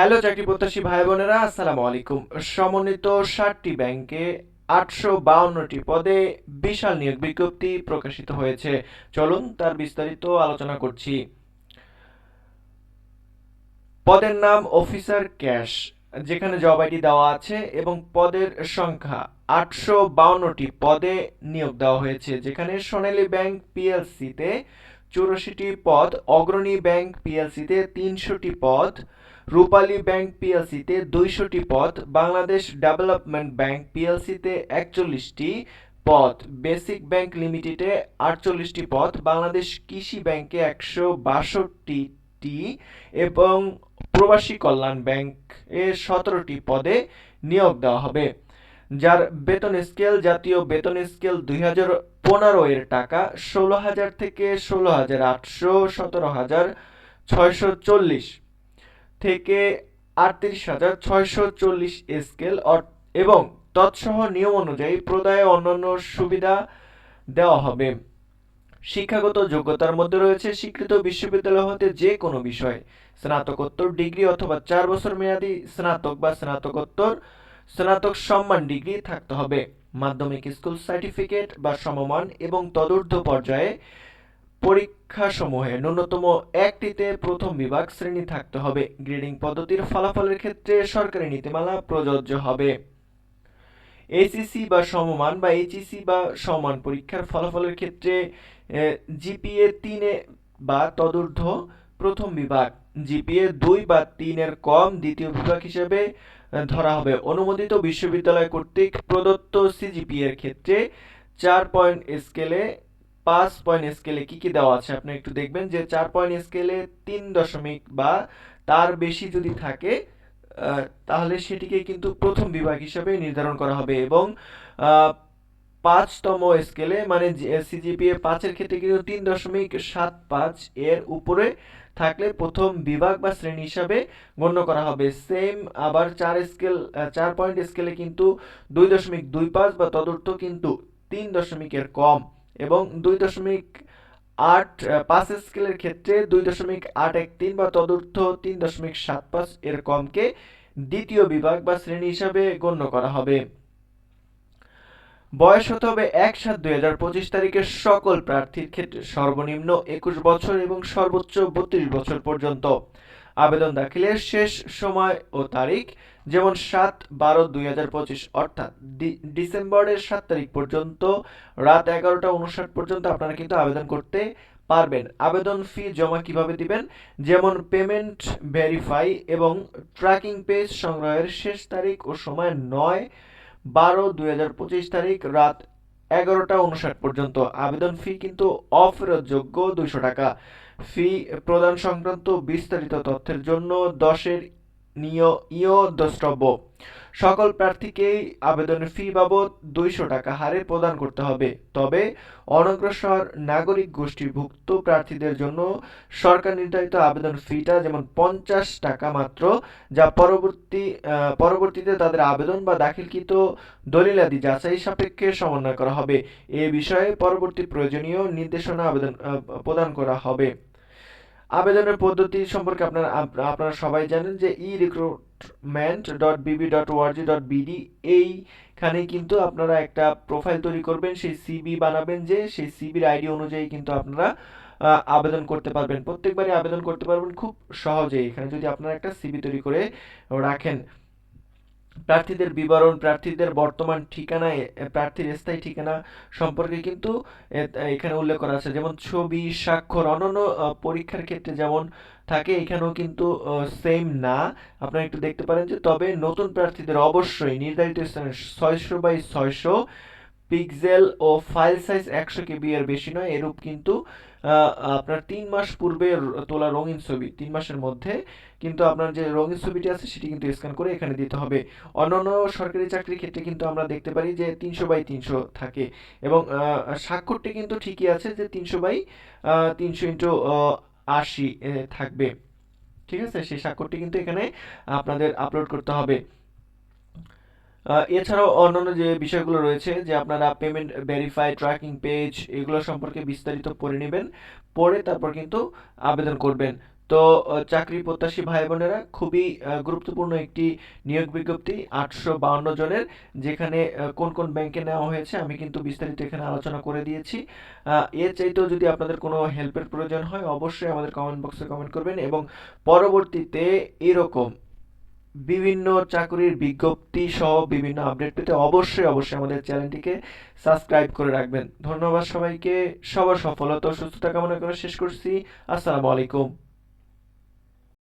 Hello চাকরি প্রত্যাশী ভাই বোনেরা, আসসালামু আলাইকুম। সমন্বিত ষাটটি ব্যাংকে আটশো বাউন্নটি পদে বিশাল নিয়োগ বিজ্ঞপ্তি প্রকাশিত হয়েছে। চলুন তার বিস্তারিত আলোচনা করছি। পদের নাম অফিসার ক্যাশ, যেখানে জব আইডি দেওয়া আছে এবং পদের সংখ্যা আটশো বাউন্নটি পদে নিয়োগ দেওয়া হয়েছে, যেখানে সোনালী ব্যাংক পিএলসিতে চুরাশিটি পদ, অগ্রণী ব্যাংক পিএলসিতে তিনশোটি পদ রূপালী ব্যাংক পিএলসিতে দুইশোটি পদ, বাংলাদেশ ডেভেলপমেন্ট ব্যাংক পিএলসিতে একচল্লিশটি পদ, বেসিক ব্যাংক লিমিটেডে আটচল্লিশটি পদ, বাংলাদেশ কৃষি ব্যাংকে একশো বাষট্টিটি এবং প্রবাসী কল্যাণ ব্যাংক এর সতেরোটি পদে নিয়োগ দেওয়া হবে। যার বেতন স্কেল, জাতীয় বেতন স্কেল দুই হাজার পনেরো এর টাকা, ষোলো হাজার থেকে ষোলো হাজার আটশো সতেরো হাজার ছয়শো চল্লিশ। থেকে আটত্রিশ হাজার ছয়শো চল্লিশ স্কেল এবং তৎসহ নিয়ম অনুযায়ী প্রদায়ে অন্যান্য সুবিধা দেওয়া হবে। শিক্ষাগত যোগ্যতার মধ্যে রয়েছে স্বীকৃত বিশ্ববিদ্যালয় হতে যে কোনো বিষয়। স্নাতকোত্তর ডিগ্রি অথবা চার বছর মেয়াদী স্নাতক বা স্নাতকোত্তর স্নাতক সম্মান ডিগ্রি থাকতে হবে। মাধ্যমিক স্কুল সার্টিফিকেট বা সমমান এবং তদূর্ধ্ব পর্যায়ে পরীক্ষাসমূহে ন্যূনতম একটিতে প্রথম বিভাগ শ্রেণি থাকতে হবে। গ্রেডিং পদ্ধতির ফলাফলের ক্ষেত্রে সরকারি নীতিমালা প্রযোজ্য হবে। এইচএসসি বা সমমান বা এইচএসসি বা সমান পরীক্ষার ফলাফলের ক্ষেত্রে জিপিএ তিনে বা তদূর্ধ্ব প্রথম বিভাগ জিপিএ দুই বা তিনের কম দ্বিতীয় বিভাগ হিসেবে ধরা হবে। অনুমোদিত বিশ্ববিদ্যালয় কর্তৃক প্রদত্ত সিজিপি এর ক্ষেত্রে চার পয়েন্ট স্কেলে পাঁচ পয়েন্ট স্কেলে কি কি দেওয়া আছে আপনি একটু দেখবেন যে চার পয়েন্ট স্কেলে তিন দশমিক বা তার বেশি যদি থাকে তাহলে সেটিকে কিন্তু প্রথম বিভাগ হিসেবে নির্ধারণ করা হবে এবং পাঁচতম স্কেলে মানে সিজিপিএ পাঁচের ক্ষেত্রে কিন্তু তিন দশমিক সাত পাঁচ এর উপরে থাকলে প্রথম বিভাগ বা শ্রেণি হিসাবে গণ্য করা হবে। সেম আবার চার স্কেল চার পয়েন্ট স্কেলে কিন্তু দুই দশমিক দুই পাঁচ বা তদর্থ কিন্তু তিন দশমিকের কম। এবং দুই দশমিক আট পাঁচ স্কেলের ক্ষেত্রে দুই দশমিক আট এক তিন বা তদূর্ধ্ব তিন দশমিক সাত পাঁচ এর কমকে দ্বিতীয় বিভাগ বা শ্রেণি হিসাবে গণ্য করা হবে। বয়স হতে হবে এক সাত দুই হাজার পঁচিশ তারিখের সকল প্রার্থীর ক্ষেত্রে সর্বনিম্ন একুশ বছর এবং সর্বোচ্চ বত্রিশ বছর পর্যন্ত। আবেদন দাখিলের শেষ সময় ও তারিখ যেমন সাত বারো দুই হাজার পঁচিশ, অর্থাৎ ডিসেম্বরের সাত তারিখ পর্যন্ত রাত এগারোটা উনষাট পর্যন্ত আপনারা কিন্তু আবেদন করতে পারবেন। আবেদন ফি জমা কীভাবে দিবেন? যেমন পেমেন্ট ভেরিফাই এবং ট্র্যাকিং পেজ সংগ্রহের শেষ তারিখ ও সময় নয় বারো দুই হাজার পঁচিশ তারিখ রাত এগারোটা উনষাট পর্যন্ত। আবেদন ফি কিন্তু অফেরতযোগ্য দুইশো টাকা। ফি প্রদান সংক্রান্ত বিস্তারিত তথ্যের জন্য দশের নিয় ইয় দ্রষ্টব্য সকল প্রার্থীকেই আবেদনের ফি বাবদ দুইশো টাকা হারে প্রদান করতে হবে। তবে অনগ্রসর নাগরিক গোষ্ঠীভুক্ত প্রার্থীদের জন্য সরকার নির্ধারিত আবেদন ফিটা যেমন পঞ্চাশ টাকা মাত্র, যা পরবর্তী পরবর্তীতে তাদের আবেদন বা দাখিলকৃত দলিলাদি যাচাই সাপেক্ষে সমন্বয় করা হবে। এ বিষয়ে পরবর্তী প্রয়োজনীয় নির্দেশনা আবেদন প্রদান করা হবে। আবেদনের পদ্ধতি সম্পর্কে আপনারা, আপ- আপনারা সবাই জানেন যে e recruitment dot BB dot ORG dot BD এইখানে কিন্তু আপনারা একটা প্রোফাইল তৈরি করবেন, সেই সিবি বানাবেন যে, সেই সিবির আইডি অনুযায়ী কিন্তু আপনারা আবেদন করতে পারবেন। প্রত্যেকবারই আবেদন করতে পারবেন খুব সহজেই। এখানে যদি আপনারা একটা সিবি তৈরি করে রাখেন প্রার্থীদের বিবরণ, প্রার্থীদের বর্তমান ঠিকানা প্রার্থীর স্থায়ী ঠিকানা সম্পর্কে কিন্তু এখানে উল্লেখ করা আছে। যেমন ছবি, স্বাক্ষর, অন্যান্য পরীক্ষার ক্ষেত্রে যেমন থাকে, এখানেও কিন্তু সেম না। আপনারা একটু দেখতে পারেন যে তবে নতুন প্রার্থীদের অবশ্যই নির্ধারিত স্থানে ছয়শো বাই ছয়শো পিক্সেল ও ফাইল সাইজ একশো কেবি এর বেশি নয়, এরূপ কিন্তু আপনার তিন মাস পূর্বে তোলা রঙিন ছবি, তিন মাসের মধ্যে কিন্তু আপনার যে রঙিন ছবিটি আছে সেটি কিন্তু স্ক্যান করে এখানে দিতে হবে। অন্যান্য সরকারি চাকরির ক্ষেত্রে কিন্তু আমরা দেখতে পারি যে তিনশো বাই তিনশো থাকে এবং স্বাক্ষরটি কিন্তু ঠিকই আছে যে তিনশো বাই তিনশো ইন্টু আশি থাকবে। ঠিক আছে? সেই স্বাক্ষরটি কিন্তু এখানে আপনাদের আপলোড করতে হবে। এছাড়াও অন্যান্য যে বিষয়গুলো রয়েছে, যে আপনারা পেমেন্ট ভেরিফাই ট্র্যাকিং পেজ এগুলো সম্পর্কে বিস্তারিত পড়ে নেবেন, পড়ে তারপর কিন্তু আবেদন করবেন। তো চাকরি প্রত্যাশী ভাই বোনেরা, খুবই গুরুত্বপূর্ণ একটি নিয়োগ বিজ্ঞপ্তি, আটশো বাউন্ন জনের, যেখানে কোন কোন ব্যাংকে নেওয়া হয়েছে, আমি কিন্তু বিস্তারিত এখানে আলোচনা করে দিয়েছি। এর চাইতেও যদি আপনাদের কোনো হেল্পের প্রয়োজন হয়, অবশ্যই আমাদের কমেন্ট বক্সে কমেন্ট করবেন এবং পরবর্তীতে এরকম বিভিন্ন চাকরির বিজ্ঞপ্তি সহ বিভিন্ন আপডেট পেতে অবশ্যই অবশ্যই আমাদের চ্যানেলটিকে সাবস্ক্রাইব করে রাখবেন। ধন্যবাদ সবাইকে। সবার সফলতা সুস্থতা কামনা করে শেষ করছি। আসসালামু আলাইকুম।